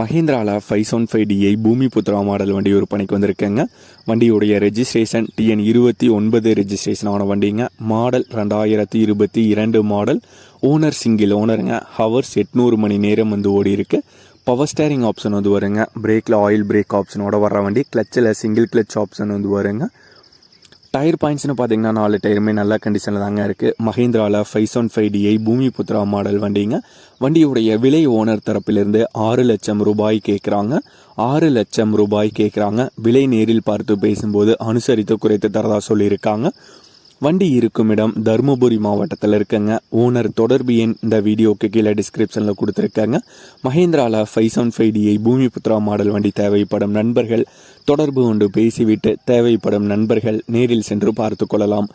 மஹேந்திராவில் five seven five DI Bhoomi Putra model வண்டி விற்பனைக்கு வந்திருக்கேங்க. வண்டியுடைய ரெஜிஸ்ட்ரேஷன் டிஎன் இருபத்தி ஒன்பது ரெஜிஸ்ட்ரேஷன் ஆன வண்டிங்க. மாடல் ரெண்டாயிரத்தி இருபத்தி இரண்டு மாடல். ஓனர் சிங்கிள் ஓனருங்க ஹவர்ஸ் எட்நூறு மணி நேரம் வந்து ஓடி இருக்கு பவர் ஸ்டேரிங் ஆப்ஷன் வந்து வருங்க. பிரேக்கில் ஆயில் பிரேக் ஆப்ஷனோட வர வண்டி. கிளச்சில் சிங்கிள் கிளச் ஆப்ஷன் வந்து வருங்க. டயர் பாயிண்ட்ஸ்னு பார்த்தீங்கன்னா நாலு டயருமே நல்ல கண்டிஷனில் தாங்க இருக்குது மஹேந்திராவில் five seven five DI Bhoomi Putra model வண்டிங்க. வண்டியுடைய விலை ஓனர் தரப்பிலிருந்து ஆறு லட்சம் ரூபாய் கேட்குறாங்க ஆறு லட்சம் ரூபாய் கேட்குறாங்க விலை நேரில் பார்த்து பேசும்போது அனுசரித்து குறைத்து தரதா சொல்லியிருக்காங்க. வண்டி இருக்கும் இடம் தருமபுரி மாவட்டத்தில் இருக்குங்க. ஓனர் தொடர்பு எண் இந்த வீடியோக்கு கீழே டிஸ்கிரிப்ஷனில் கொடுத்துருக்காங்க. மஹேந்திராவில் five seven five DI Bhoomi Putra model வண்டி தேவைப்படும் நண்பர்கள் தொடர்பு கொண்டு பேசிவிட்டு தேவைப்படும் நண்பர்கள் நேரில் சென்று பார்த்து கொள்ளலாம்.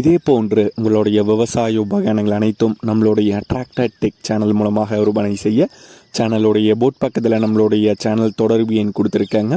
இதே போன்று உங்களுடைய விவசாய உபகரணங்கள் அனைத்தும் நம்மளுடைய அட்ராக்டட் டெக் சேனல் மூலமாக விற்பனை செய்ய சேனலுடைய போட் பக்கத்தில் நம்மளுடைய சேனல் தொடர்பு எண் கொடுத்துருக்காங்க.